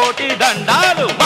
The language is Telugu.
కోటి దండాలు.